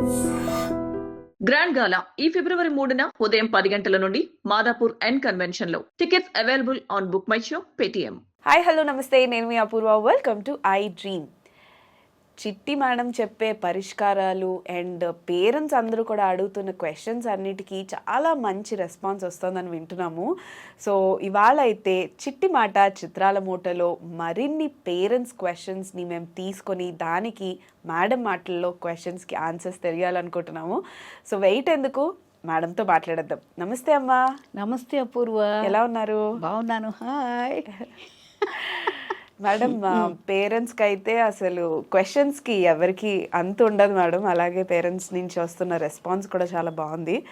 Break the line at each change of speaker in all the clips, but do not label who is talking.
Grand గాలా ఈ ఫిబ్రవరి మూడున ఉదయం పది గంటల నుండి Madhapur N కన్వెన్షన్లో tickets available on book my show Paytm
hi hello నమస్తే. నేను మీ Apoorva. Welcome to I dream Chitti madam చెప్పే పరిష్కారాలు అండ్ పేరెంట్స్ అందరూ కూడా అడుగుతున్న క్వశ్చన్స్ అన్నిటికీ చాలా మంచి రెస్పాన్స్ వస్తుందని వింటున్నాము. సో ఇవాళ అయితే చిట్టి మాట చిత్రాల మూటలో మరిన్ని పేరెంట్స్ క్వశ్చన్స్ని మేము తీసుకొని దానికి మేడం మాటల్లో క్వశ్చన్స్కి ఆన్సర్స్ తెలియాలనుకుంటున్నాము. సో వెయిట్ ఎందుకు? మేడంతో మాట్లాడేద్దాం. నమస్తే అమ్మా.
నమస్తే అపూర్వ.
ఎలా ఉన్నారు?
బాగున్నాను. హాయ్.
మేడం పేరెంట్స్కి అయితే అసలు క్వశ్చన్స్కి ఎవరికి అంత ఉండదు మేడం. అలాగే పేరెంట్స్ నుంచి వస్తున్న రెస్పాన్స్ కూడా చాలా బాగుంది.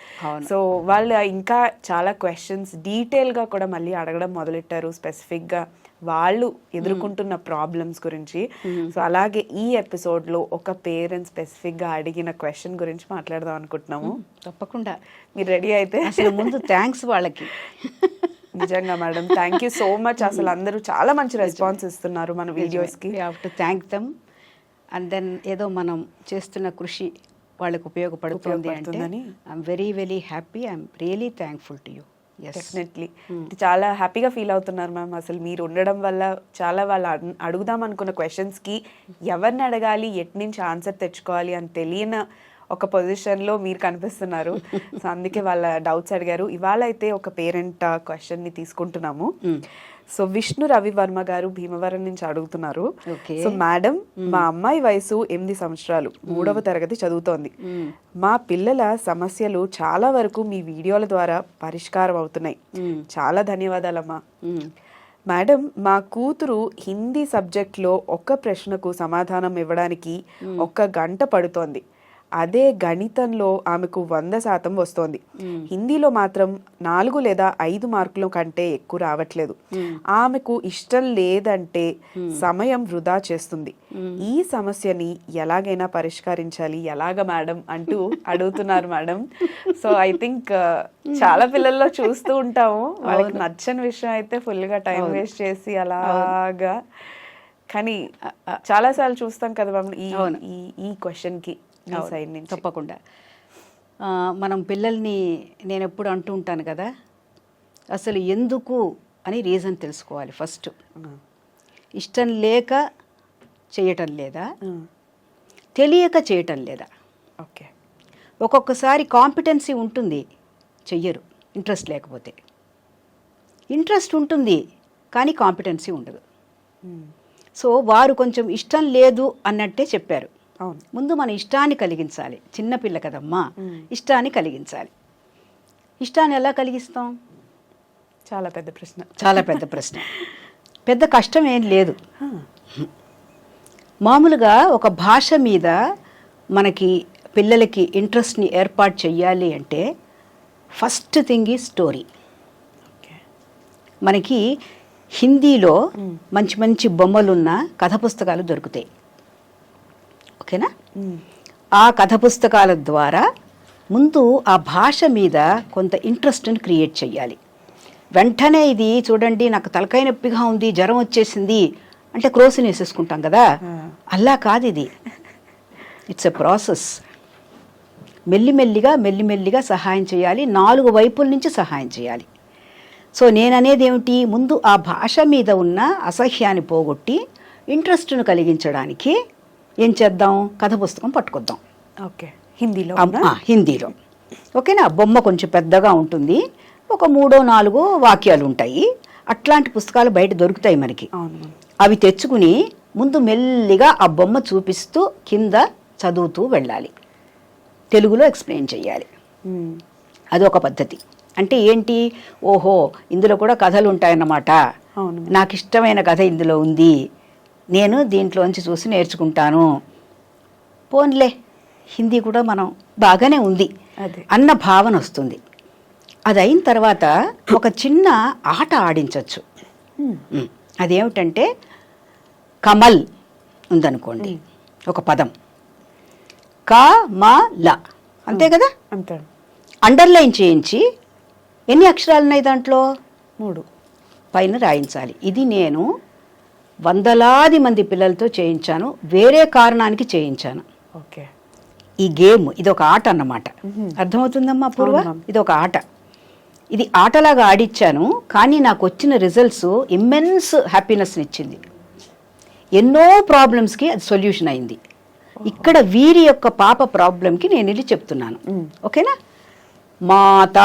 సో వాళ్ళు ఇంకా చాలా క్వశ్చన్స్ డీటెయిల్గా కూడా మళ్ళీ అడగడం మొదలెట్టారు. స్పెసిఫిక్గా వాళ్ళు ఎదుర్కొంటున్న ప్రాబ్లమ్స్ గురించి. సో అలాగే ఈ ఎపిసోడ్లో ఒక పేరెంట్ స్పెసిఫిక్గా అడిగిన క్వశ్చన్ గురించి మాట్లాడదాం అనుకుంటున్నాము.
తప్పకుండా.
మీరు రెడీ అయితే.
అసలు ముందు థ్యాంక్స్ వాళ్ళకి.
నిజంగా madam. Thank you so much అసలు అందరూ చాలా మంచి రెస్పాన్స్ ఇస్తున్నారు మన వీడియోస్కి.
Have to thank them and then ఏదో మనం చేస్తున్న కృషి వాళ్ళకి ఉపయోగపడుతుంది అంటే
ఉపయోగపడుతుందని.
I'm very very happy I'm really thankful to you
definitely చాలా హ్యాపీగా ఫీల్ అవుతున్నారు మ్యామ్ అసలు మీరు ఉండడం వల్ల చాలా వాళ్ళు అడ్- అడుగుదాం అనుకున్న క్వశ్చన్స్కి ఎవరిని అడగాలి ఎట్ నుంచి ఆన్సర్ తెచ్చుకోవాలి అని తెలియని ఒక పొజిషన్లో మీరు కనిపిస్తున్నారు. సో అందుకే వాళ్ళ డౌట్స్ అడిగారు. ఇవాళ అయితే ఒక పేరెంట్ క్వశ్చన్ని తీసుకుంటున్నాము. సో విష్ణు రవివర్మ గారు భీమవరం నుంచి అడుగుతున్నారు. సో మేడం మా అమ్మాయి వయసు ఎనిమిది సంవత్సరాలు. మూడవ తరగతి చదువుతోంది. మా పిల్లల సమస్యలు చాలా వరకు మీ వీడియోల ద్వారా పరిష్కారం అవుతున్నాయి. చాలా ధన్యవాదాలమ్మా. మేడం మా కూతురు హిందీ సబ్జెక్ట్లో ఒక్క ప్రశ్నకు సమాధానం ఇవ్వడానికి ఒక్క గంట పడుతోంది. అదే గణితంలో ఆమెకు వంద శాతం వస్తోంది. హిందీలో మాత్రం నాలుగు లేదా ఐదు మార్కుల కంటే ఎక్కువ రావట్లేదు. ఆమెకు ఇష్టం లేదంటే సమయం వృధా చేస్తుంది. ఈ సమస్యని ఎలాగైనా పరిష్కరించాలి. ఎలాగ మేడం అంటూ అడుగుతున్నారు మేడం. సో ఐ థింక్ చాలా పిల్లల్లో చూస్తూ ఉంటాము. వాళ్ళకి నచ్చని విషయం అయితే ఫుల్గా టైం వేస్ట్ చేసి అలాగా కానీ చాలా సార్లు చూస్తాం కదా మ్యామ్ ఈ ఈ ఈ క్వశ్చన్కి ఈ సైడ్ నుంచి.
తప్పకుండా. మనం పిల్లల్ని నేను ఎప్పుడు అంటూ ఉంటాను కదా అసలు ఎందుకు అని రీజన్ తెలుసుకోవాలి ఫస్ట్ ఇష్టం లేక చేయటం లేదా? తెలియక చేయటం లేదా?
ఓకే.
ఒక్కొక్కసారి కాంపిటెన్సీ ఉంటుంది చెయ్యరు ఇంట్రెస్ట్ లేకపోతే. ఇంట్రెస్ట్ ఉంటుంది కానీ కాంపిటెన్సీ ఉండదు. సో వారు కొంచెం ఇష్టం లేదు అన్నట్టే చెప్పారు.
అవును.
ముందు మన ఇష్టాన్ని కలిగించాలి. చిన్నపిల్ల కదమ్మా. ఇష్టాన్ని కలిగించాలి. ఇష్టాన్ని ఎలా కలిగిస్తాం?
చాలా పెద్ద ప్రశ్న.
చాలా పెద్ద ప్రశ్న. పెద్ద కష్టం ఏం లేదు. మామూలుగా ఒక భాష మీద మనకి పిల్లలకి ఇంట్రెస్ట్ని ఏర్పాటు చెయ్యాలి అంటే ఫస్ట్ థింగ్ ఈ స్టోరీ. మనకి హిందీలో మంచి మంచి బొమ్మలున్న కథ పుస్తకాలు దొరుకుతాయి. ఓకేనా? ఆ కథ పుస్తకాల ద్వారా ముందు ఆ భాష మీద కొంత ఇంట్రెస్ట్ని క్రియేట్ చేయాలి వెంటనే ఇది చూడండి నాకు తలకాయ నొప్పిగా ఉంది జ్వరం వచ్చేసింది అంటే క్రోసిన్ వేసేసుకుంటాం కదా? అలా కాదు ఇది. ఇట్స్ ఎ ప్రాసెస్ మెల్లిమెల్లిగా మెల్లిమెల్లిగా సహాయం చేయాలి. నాలుగు వైపుల నుంచి సహాయం చేయాలి. సో నేననేది ఏమిటి? ముందు ఆ భాష మీద ఉన్న అసహ్యాన్ని పోగొట్టి ఇంట్రెస్ట్ను కలిగించడానికి ఏం చేద్దాం? కథ పుస్తకం పట్టుకొద్దాం.
ఓకే. హిందీలో
హిందీలో. ఓకేనా? బొమ్మ కొంచెం పెద్దగా ఉంటుంది. ఒక మూడో నాలుగో వాక్యాలు ఉంటాయి. అట్లాంటి పుస్తకాలు బయట దొరుకుతాయి మనకి. అవి తెచ్చుకుని ముందు మెల్లిగా ఆ బొమ్మ చూపిస్తూ కింద చదువుతూ వెళ్ళాలి. తెలుగులో ఎక్స్ప్లెయిన్ చేయాలి. అదొక పద్ధతి. అంటే ఏంటి? ఓహో ఇందులో కూడా కథలు ఉంటాయన్నమాట
అవును.
నాకు ఇష్టమైన కథ ఇందులో ఉంది. నేను దీంట్లోంచి చూసి నేర్చుకుంటాను. పోన్లే హిందీ కూడా మనం బాగానే ఉంది. అన్న భావన వస్తుంది. అది అయిన తర్వాత ఒక చిన్న ఆట ఆడించవచ్చు. అదేమిటంటే కమల్ ఉందనుకోండి. ఒక పదం. క మ ల. అంతే కదా?
అంతే.
అండర్లైన్ చేయించి ఎన్ని అక్షరాలు ఉన్నాయి దాంట్లో?
మూడు.
పైన రాయించాలి. ఇది నేను వందలాది మంది పిల్లలతో చేయించాను. వేరే కారణానికి చేయించాను.
ఓకే.
ఈ గేమ్ ఇది ఒక ఆట అన్నమాట. అర్థమవుతుందమ్మా పూర్వ. ఇది ఒక ఆట. ఇది ఆటలాగా ఆడిచ్చాను కానీ నాకు వచ్చిన రిజల్ట్స్ ఇమ్మెన్స్ హ్యాపీనెస్ని ఇచ్చింది. ఎన్నో ప్రాబ్లమ్స్కి అది సొల్యూషన్ అయింది. ఇక్కడ వీరి యొక్క పాప ప్రాబ్లంకి నేను ఇది చెప్తున్నాను. ఓకేనా? మాత.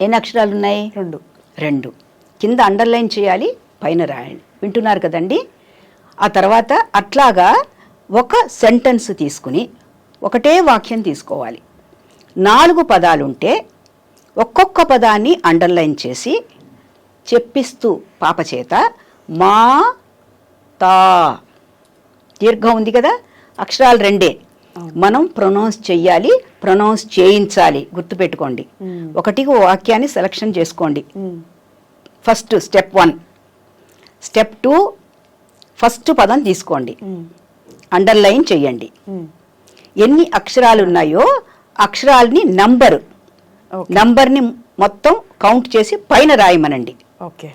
ఎన్ని అక్షరాలు ఉన్నాయి
రెండు.
రెండు. కింద అండర్లైన్ చేయాలి పైన రాయండి. వింటున్నారు కదండి? ఆ తర్వాత అట్లాగా ఒక సెంటెన్స్ తీసుకుని ఒకటే వాక్యం తీసుకోవాలి. నాలుగు పదాలు ఉంటే ఒక్కొక్క పదాన్ని అండర్లైన్ చేసి చెప్పిస్తూ పాప చేత మా తా. దీర్ఘం ఉంది కదా? అక్షరాలు రెండే. మనం ప్రొనౌన్స్ చెయ్యాలి ప్రొనౌన్స్ చేయించాలి. గుర్తుపెట్టుకోండి. ఒకటికి ఓ వాక్యాన్ని సెలక్షన్ చేసుకోండి. First step one step two first పదం తీసుకోండి. అండర్లైన్ చెయ్యండి.
మ్మ్.
ఎన్ని అక్షరాలు ఉన్నాయో అక్షరాలని నంబరు నంబర్ని మొత్తం కౌంట్ చేసి పైన రాయమనండి.
ఓకే.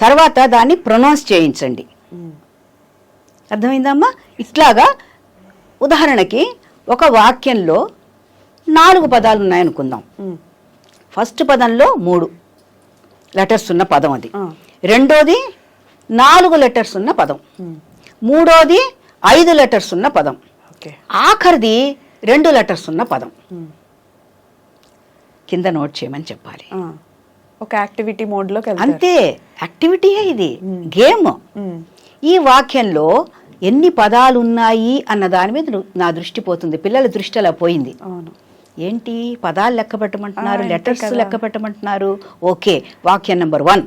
తర్వాత దాన్ని ప్రొనౌన్స్ చేయించండి.
మ్మ్.
అర్థమైందమ్మా ఇట్లాగా ఉదాహరణకి ఒక వాక్యంలో నాలుగు పదాలు ఉన్నాయనుకుందాం. ఫస్ట్ పదంలో మూడు. లెటర్స్ ఉన్న పదం అది. రెండోది నాలుగు లెటర్స్ ఉన్న పదం. మూడోది ఐదు లెటర్స్ ఉన్న పదం.
ఓకే.
ఆఖరిది రెండు లెటర్స్ ఉన్న పదం. కింద నోట్ చేయమని చెప్పాలి.
ఒక యాక్టివిటీ వెళ్తారు.
అంతే. యాక్టివిటీయే ఇది. గేమ్. ఈ వాక్యంలో ఎన్ని పదాలు ఉన్నాయి అన్న దాని మీద ను- దృష్టి పోతుంది. పిల్లల దృష్టి అలా పోయింది.
అవును.
ఏంటి? పదాలు లెక్క పెట్టమంటున్నారు లెటర్స్. లెక్క పెట్టమంటున్నారు. ఓకే వాక్యం నెంబర్ వన్.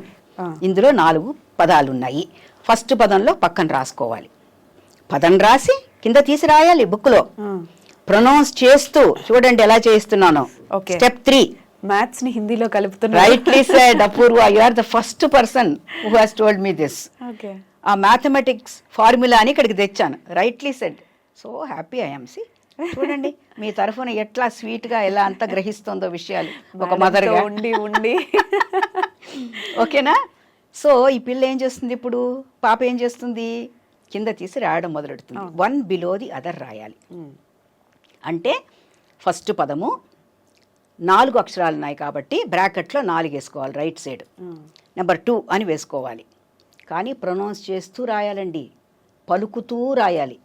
ఇందులో నాలుగు పదాలు ఉన్నాయి ఫస్ట్ పదంలో పక్కన రాసుకోవాలి. పదం రాసి కింద తీసి రాయాలి బుక్లో. ప్రొనౌన్స్ చేస్తూ చూడండి ఎలా చేస్తున్నాను. స్టెప్ త్రీ
మ్యాథ్స్ని హిందీలో కలుపుతున్నారు.
Rightly said Apoorva. You are the first person who has told me this
okay.
ఆ మ్యాథమెటిక్స్ ఫార్ములా అని ఇక్కడికి తెచ్చాను. Rightly said so happy I'm see చూడండి మీ తరఫున ఎట్లా స్వీట్గా ఎలా అంత గ్రహిస్తుందో విషయాలు ఒక
Madam మదర్తో ఉండి ఉండి.
ఓకేనా? సో ఈ పిల్ల ఏం చేస్తుంది ఇప్పుడు? పాప ఏం చేస్తుంది? కింద తీసి రాయడం మొదలెడుతుంది. వన్ బిలో ది అదర్ రాయాలి. అంటే ఫస్ట్ పదము నాలుగు అక్షరాలు ఉన్నాయి కాబట్టి బ్రాకెట్లో నాలుగు వేసుకోవాలి రైట్ సైడ్. నెంబర్ టూ అని వేసుకోవాలి. కానీ ప్రొనౌన్స్ చేస్తూ రాయాలండి. పలుకుతూ రాయాలి.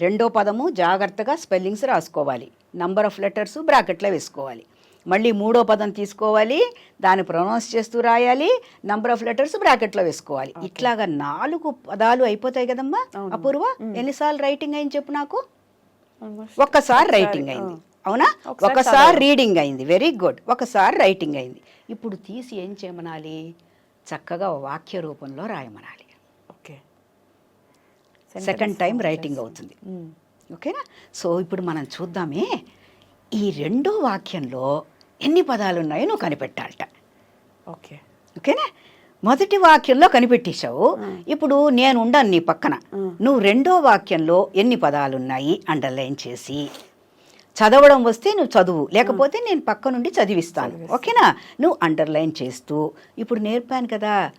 రెండో పదము జాగ్రత్తగా స్పెల్లింగ్స్ రాసుకోవాలి. నంబర్ ఆఫ్ లెటర్స్ బ్రాకెట్లో వేసుకోవాలి. మళ్ళీ మూడో పదం తీసుకోవాలి. దాన్ని ప్రొనౌన్స్ చేస్తూ రాయాలి. నంబర్ ఆఫ్ లెటర్స్ బ్రాకెట్లో వేసుకోవాలి. ఇట్లాగా నాలుగు పదాలు అయిపోతాయి కదమ్మా. అపూర్వ ఎన్నిసార్లు రైటింగ్ అయింది చెప్పు నాకు. ఒక్కసారి రైటింగ్ అయింది. అవునా?
ఒకసారి.
రీడింగ్ అయింది. Very good. ఒకసారి రైటింగ్ అయింది. ఇప్పుడు తీసి ఏం చేయమనాలి? చక్కగా వాక్య రూపంలో రాయమనాలి.
ఓకే.
సెకండ్ టైం రైటింగ్ అవుతుంది. ఓకేనా? సో ఇప్పుడు మనం చూద్దామే ఈ రెండో వాక్యంలో ఎన్ని పదాలు ఉన్నాయో నువ్వు కనిపెట్టాలట.
ఓకే.
ఓకేనా? మొదటి వాక్యంలో కనిపెట్టేశావు. ఇప్పుడు నేను ఉండను నీ పక్కన. నువ్వు రెండో వాక్యంలో ఎన్ని పదాలు ఉన్నాయి అండర్లైన్ చేసి. చదవడం వస్తే నువ్వు చదువు. లేకపోతే నేను పక్క నుండి చదివిస్తాను. ఓకేనా? నువ్వు అండర్లైన్ చేస్తూ ఇప్పుడు నేర్పాను కదా?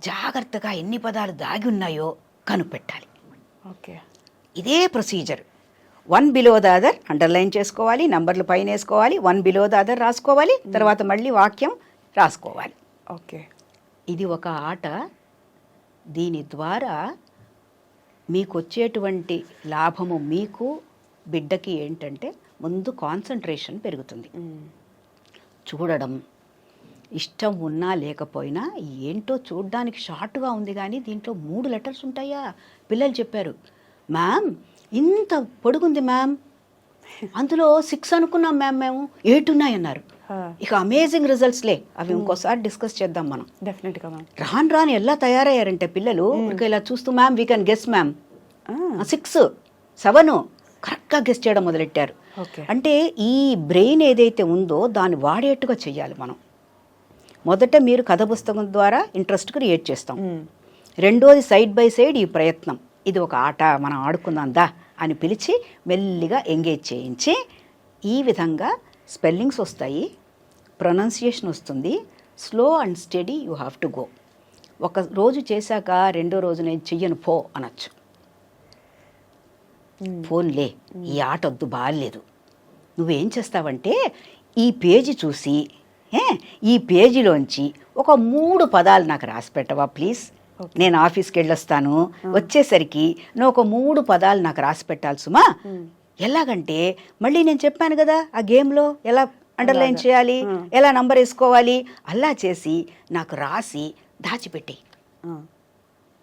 జాగ్రత్తగా ఎన్ని పదాలు దాగి ఉన్నాయో కనుపెట్టాలి.
ఓకే.
ఇదే procedure one below the other underline చేసుకోవాలి నంబర్లు పైన వేసుకోవాలి వన్ బిలో ద అదర్ రాసుకోవాలి తర్వాత మళ్ళీ వాక్యం రాసుకోవాలి.
ఓకే.
ఇది ఒక ఆట. దీని ద్వారా మీకు వచ్చేటువంటి లాభము మీకు బిడ్డకి ఏంటంటే ముందు కాన్సన్ట్రేషన్ పెరుగుతుంది. చూడడం ఇష్టం ఉన్నా లేకపోయినా ఏంటో చూడడానికి షార్ట్గా ఉంది కానీ దీంట్లో మూడు లెటర్స్ ఉంటాయా? పిల్లలు చెప్పారు మ్యామ్ ఇంత పొడుగుంది మ్యామ్. అందులో సిక్స్ అనుకున్నాం మ్యామ్ మేము ఎయిట్ ఉన్నాయన్నారు. ఇక అమేజింగ్ రిజల్ట్స్లే అవి ఇంకోసారి డిస్కస్ చేద్దాం మనం.
డెఫినెట్గా
రాను రాను ఎలా తయారయ్యారంటే పిల్లలు ఇక ఇలా చూస్తూ ma'am we can guess ma'am. Six seven కరెక్ట్గా గెస్ చేయడం మొదలెట్టారు.
ఓకే.
అంటే ఈ బ్రెయిన్ ఏదైతే ఉందో దాన్ని వాడేట్టుగా చెయ్యాలి మనం. మొదట మీరు కథ పుస్తకం ద్వారా ఇంట్రెస్ట్ క్రియేట్ చేస్తాం. రెండోది సైడ్ బై సైడ్ ఈ ప్రయత్నం. ఇది ఒక ఆట మనం ఆడుకుందాం దా అని పిలిచి మెల్లిగా ఎంగేజ్ చేయించి ఈ విధంగా స్పెల్లింగ్స్ వస్తాయి ప్రొనౌన్సియేషన్ వస్తుంది slow and steady you have to go. ఒక రోజు చేశాక రెండో రోజు నేను చెయ్యను పో అనొచ్చు. ఫోన్లే ఈ ఆట వద్దు బాగాలేదు నువ్వేం చేస్తావంటే ఈ పేజీ చూసి ఈ పేజీలోంచి ఒక మూడు పదాలు నాకు రాసి పెట్టవా ప్లీజ్? నేను ఆఫీస్కి వెళ్ళొస్తాను. వచ్చేసరికి నువ్వు ఒక మూడు పదాలు నాకు రాసి పెట్టాలి సుమా. ఎలాగంటే మళ్ళీ నేను చెప్పాను కదా ఆ గేమ్లో ఎలా అండర్లైన్ చేయాలి ఎలా నంబర్ వేసుకోవాలి అలా చేసి నాకు రాసి దాచిపెట్టి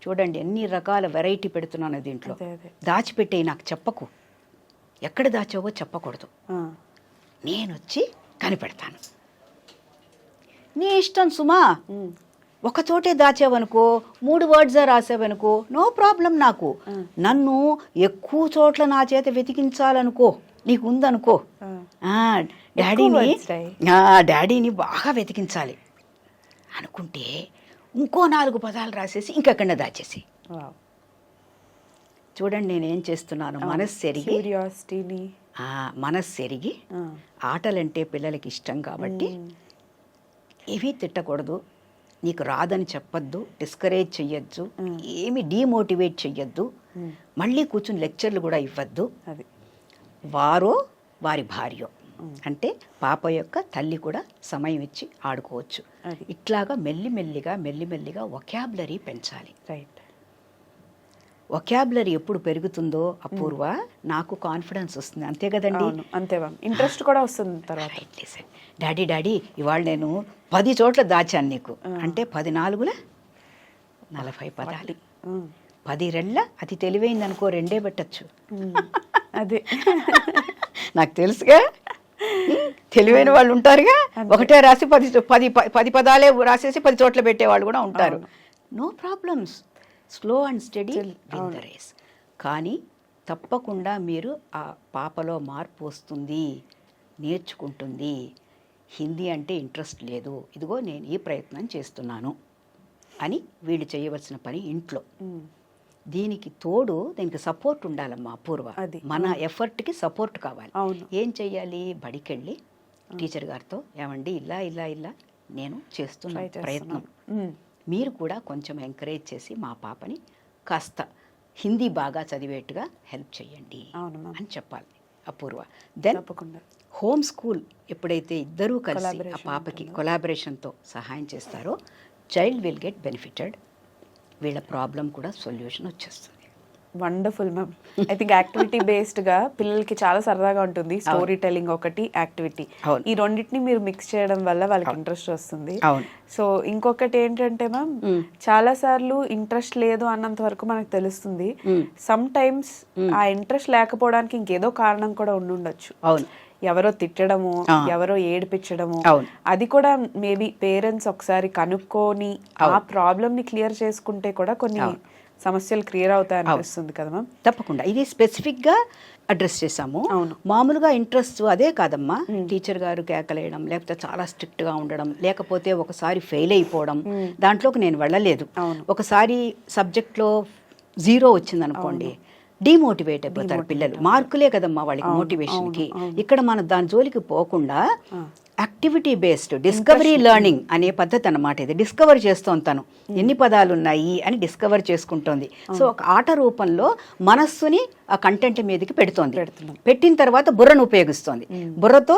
చూడండి ఎన్ని రకాల వెరైటీ పెడుతున్నాను దీంట్లో. దాచిపెట్టేయి నాకు చెప్పకు. ఎక్కడ దాచావో చెప్పకూడదు. నేను వచ్చి కనిపెడతాను. నీ ఇష్టం సుమా.
ఉమ్,
ఒక చోటే దాచావనుకో మూడు వర్డ్స్ రాసావనుకో నో ప్రాబ్లం నాకు. నన్ను ఎక్కువ చోట్ల నా చేత వెతికించాలనుకో నీకు ఉందనుకో డాడీని డాడీని బాగా వెతికించాలి. అనుకుంటే ఇంకో నాలుగు పదాలు రాసేసి ఇంకెక్కడ దాచేసి. చూడండి నేనేం చేస్తున్నాను? మనస్సు ఎరిగి
క్యూరియాసిటీని.
మనస్సు ఎరిగి ఆటలంటే పిల్లలకి ఇష్టం కాబట్టి ఏమీ తిట్టకూడదు. నీకు రాదని చెప్పొద్దు డిస్కరేజ్ చెయ్యొద్దు ఏమి డీమోటివేట్ చెయ్యొద్దు. మళ్ళీ కూర్చుని లెక్చర్లు కూడా ఇవ్వద్దు.
అది.
వారో వారి భార్యో. అంటే పాప యొక్క తల్లి కూడా సమయం ఇచ్చి ఆడుకోవచ్చు.
అది.
ఇట్లాగా మెల్లిమెల్లిగా మెల్లిమెల్లిగా ఒకాబులరీ పెంచాలి.
రైట్
ఒకాబులరీ ఎప్పుడు పెరుగుతుందో అపూర్వ నాకు కాన్ఫిడెన్స్ వస్తుంది. అంతే కదండి?
అంతే ఇంట్రెస్ట్ కూడా వస్తుంది తర్వాత.
డాడీ డాడీ ఇవాళ నేను పది చోట్ల దాచాను నీకు. అంటే పది నాలుగుల? నలభై పదాలు. పది. రెళ్ళ అతి తెలివైంది అనుకో రెండే పెట్టచ్చు.
అదే.
నాకు తెలుసుగా? తెలివైన వాళ్ళు ఉంటారుగా. ఒకటే రాసి పది పది పది పదాలే రాసేసి పది చోట్ల పెట్టేవాళ్ళు కూడా ఉంటారు. No problems slow and steady win the race కానీ తప్పకుండా మీరు ఆ పాపలో మార్పు వస్తుంది నేర్చుకుంటుంది. హిందీ అంటే ఇంట్రెస్ట్ లేదు. ఇదిగో నేను ఈ ప్రయత్నం చేస్తున్నాను అని వీళ్ళు చేయవలసిన పని ఇంట్లో. దీనికి తోడు దీనికి సపోర్ట్ ఉండాలమ్మా అపూర్వ.
అది.
మన ఎఫర్ట్కి సపోర్ట్ కావాలి.
అవును.
ఏం చెయ్యాలి? బడికెళ్ళి టీచర్ గారితో ఏమండి ఇలా ఇలా ఇలా నేను చేస్తున్న. ప్రయత్నం. మీరు కూడా కొంచెం ఎంకరేజ్ చేసి మా పాపని కాస్త హిందీ బాగా చదివేట్టుగా హెల్ప్ చేయండి అని చెప్పాలి అపూర్వ. దెన్ హోమ్ స్కూల్ ఎప్పుడైతే ఇద్దరూ కలిసి ఆ పాపకి కొలాబరేషన్తో సహాయం చేస్తారో చైల్డ్ విల్ గెట్ బెనిఫిటెడ్ వీళ్ళ ప్రాబ్లం కూడా సొల్యూషన్ వచ్చేస్తుంది.
Wonderful ma'am. I think activity బేస్డ్గా పిల్లలకి చాలా సరదాగా ఉంటుంది. స్టోరీ టెల్లింగ్ ఒకటి యాక్టివిటీ. ఈ రెండింటిని మీరు మిక్స్ చేయడం వల్ల వాళ్ళకి ఇంట్రెస్ట్ వస్తుంది. సో ఇంకొకటి ఏంటంటే మ్యామ్ చాలా సార్లు ఇంట్రెస్ట్ లేదు అన్నంత వరకు మనకు తెలుస్తుంది. సమ్ టైమ్స్ ఆ ఇంట్రెస్ట్ లేకపోవడానికి ఇంకేదో కారణం కూడా ఉండుండొచ్చు.
అవును.
ఎవరో తిట్టడము. ఎవరో ఏడిపించడము. అది కూడా మేబీ పేరెంట్స్ ఒకసారి కనుక్కొని ఆ ప్రాబ్లమ్ని క్లియర్ చేసుకుంటే కూడా కొన్ని సమస్యలు క్లియర్ అవుతాయి అనిపిస్తుంది కదా మ్యామ్
తప్పకుండా. ఇది స్పెసిఫిక్గా అడ్రస్ చేసాము
అవును.
మామూలుగా ఇంట్రెస్ట్ అదే కాదమ్మా. టీచర్ గారు కేకలేయడం లేకపోతే చాలా స్ట్రిక్ట్గా ఉండడం లేకపోతే ఒకసారి ఫెయిల్ అయిపోవడం. దాంట్లోకి నేను వెళ్ళలేదు. ఒకసారి సబ్జెక్ట్లో జీరో వచ్చింది అనుకోండి డిమోటివేట్ అయిపోతారు పిల్లలు. మార్కులే కదమ్మా వాళ్ళకి మోటివేషన్కి ఇక్కడ మనం దాని జోలికి పోకుండా యాక్టివిటీ బేస్డ్ డిస్కవరీ లెర్నింగ్ అనే పద్ధతి అన్నమాట ఇది. డిస్కవర్ చేస్తోంది తను. ఎన్ని పదాలు ఉన్నాయి అని డిస్కవర్ చేసుకుంటోంది. సో ఒక ఆట రూపంలో మనస్సుని ఆ కంటెంట్ మీదకి పెడుతోంది. పెట్టిన తర్వాత బుర్రను ఉపయోగిస్తోంది. బుర్రతో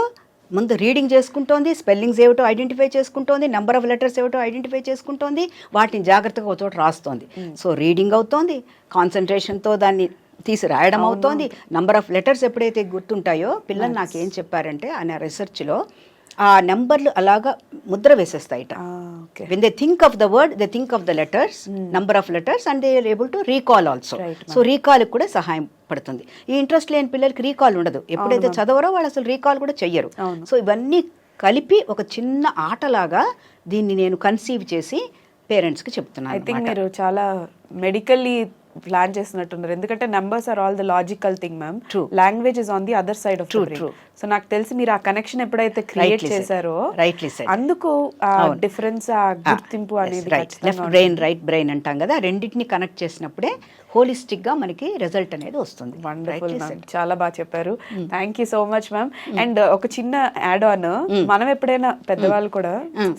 ముందు రీడింగ్ చేసుకుంటోంది స్పెల్లింగ్స్ ఏమిటో ఐడెంటిఫై చేసుకుంటోంది నెంబర్ ఆఫ్ లెటర్స్ ఏమిటో ఐడెంటిఫై చేసుకుంటోంది వాటిని జాగ్రత్తగా ఒక చోట రాస్తోంది. సో రీడింగ్ అవుతోంది. కాన్సన్ట్రేషన్తో దాన్ని తీసి రాయడం అవుతోంది. నంబర్ ఆఫ్ లెటర్స్ ఎప్పుడైతే గుర్తుంటాయో పిల్లలు నాకు ఏం చెప్పారంటే ఆయన రీసెర్చ్లో ఆ నెంబర్లు అలాగా ముద్ర వేసేస్తాయిట. When they think of the word they think of the letters number of letters and they are able to recall also so recall కూడా సహాయం పడుతుంది. ఈ ఇంట్రెస్ట్ లేని పిల్లలకి రీకాల్ ఉండదు. ఎప్పుడైతే చదవరో వాళ్ళు అసలు రీకాల్ కూడా చెయ్యరు. సో ఇవన్నీ కలిపి ఒక చిన్న ఆటలాగా దీన్ని నేను కన్సీవ్ చేసి పేరెంట్స్కి
ఐ
చెప్తున్నాను
థింక్
అన్నమాట.
మీరు చాలా మెడికల్లీ ప్లాన్ చేస్తున్నట్టున్నారు ఎందుకంటే numbers are all the logical thing ma'am
True.
Language is on the other side of
true.
So నాకు తెలిసి మీరు ఆ కనెక్షన్ ఎప్పుడైతే క్రియేట్. చేశారో
said.
అందుకు. డిఫరెన్స్ ఆ గుర్తింపు అనేది
లెఫ్ట్ బ్రెయిన్ రైట్ బ్రెయిన్ అంటాం కదా రెండింటిని కనెక్ట్ చేసినప్పుడే హోలిస్టిక్గా మనకి రిజల్ట్ అనేది వస్తుంది.
వండర్ఫుల్. చాలా బాగా చెప్పారు. Thank you so much ma'am and ఒక చిన్న యాడ్ ఆన్ మనం ఎప్పుడైనా పెద్దవాళ్ళు కూడా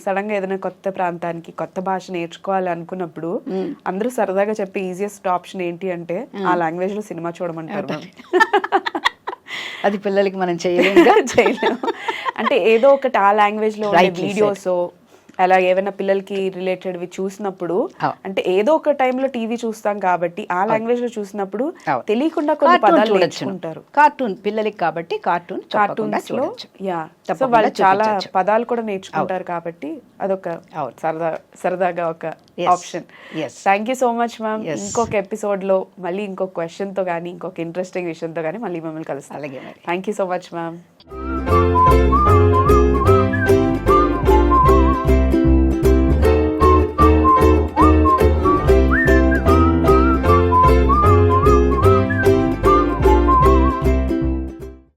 సడన్గా ఏదైనా కొత్త ప్రాంతానికి కొత్త భాష నేర్చుకోవాలి అనుకున్నప్పుడు అందరూ సరదాగా చెప్పే ఈజియెస్ట్ ఆప్షన్ ఏంటి అంటే ఆ లాంగ్వేజ్లో సినిమా చూడమంటారు.
అది. పిల్లలకి మనం చేయలేము
చేయలేము అంటే ఏదో ఒకటి ఆ
లాంగ్వేజ్లో.
వీడియోస్ అలా ఏమైనా పిల్లలకి రిలేటెడ్ చూసినప్పుడు. అంటే ఏదో ఒక టైంలో టీవీ చూస్తాం కాబట్టి ఆ లాంగ్వేజ్లో చూసినప్పుడు. తెలియకుండా కొన్ని పదాలు నేర్చుకుంటారు
కార్టూన్ పిల్లలకి కాబట్టి కార్టూన్ కార్టూన్స్లో
యా సో వాళ్ళు చాలా. పదాలు కూడా నేర్చుకుంటారు కాబట్టి అదొక. సరదా సరదాగా ఒక. Option. Thank you so much ma'am. ఇంకొక ఎపిసోడ్లో మళ్ళీ ఇంకొక క్వశ్చన్తో కానీ ఇంకొక ఇంట్రెస్టింగ్ విషయంతో కానీ మళ్ళీ మిమ్మల్ని
మరి.
Thank you so much ma'am